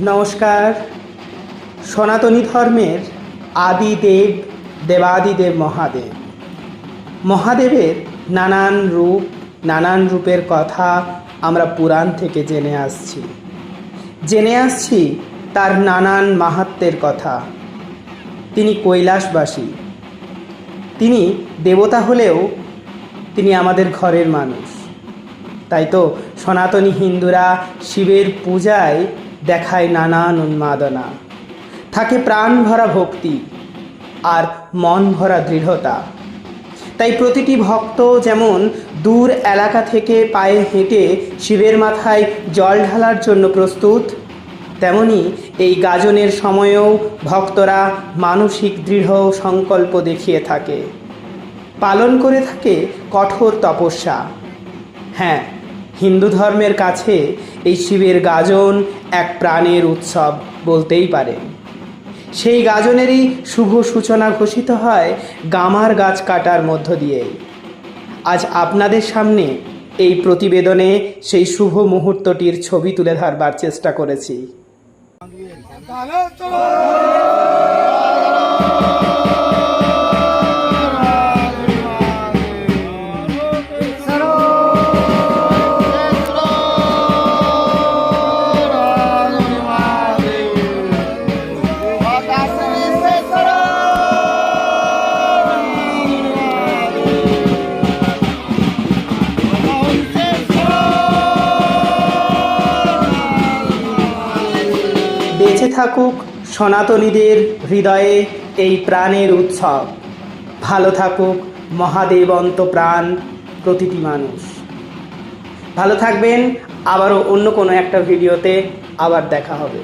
নমস্কার। সনাতনী ধর্মের আদি দেব দেবাদিদেব মহাদেব। মহাদেবের নানান রূপ, নানান রূপের কথা আমরা পুরাণ থেকে জেনে আসছি। জেনে আসছি তার নানান মাহাত্মের কথা। তিনি কৈলাসবাসী। তিনি দেবতা হলেও তিনি আমাদের ঘরের মানুষ। তাই তো সনাতনী হিন্দুরা শিবের পূজায় দেখায় নানান উন্মাদনা। থাকে প্রাণ ভরা ভক্তি আর মন ভরা দৃঢ়তা। তাই প্রতিটি ভক্ত যেমন দূর এলাকা থেকে পায়ে হেঁটে শিবের মাথায় জল ঢালার জন্য প্রস্তুত, তেমনি এই গাজনের সময়েও ভক্তরা মানসিক দৃঢ় সংকল্প দেখিয়ে থাকে। পালন করে থাকে কঠোর তপস্যা। হ্যাঁ হিন্দু ধর্মের কাছে এই শিবের গাজন এক প্রাণের উৎসব বলতেই পারেন সেই গাজনেরই শুভ সূচনা ঘোষিত হয় গামার গাছ কাটার মধ্য দিয়ে আজ আপনাদের সামনে এই প্রতিবেদনে সেই শুভ মুহূর্তটির ছবি তুলে ধরবার চেষ্টা করেছি। বেঁচে থাকুক সনাতনীদের হৃদয়ে এই প্রাণের উৎসব। ভালো থাকুক মহাদেবন্ত প্রাণ প্রতিটি মানুষ। ভালো থাকবেন, আবারও অন্য কোনো একটা ভিডিওতে আবার দেখা হবে।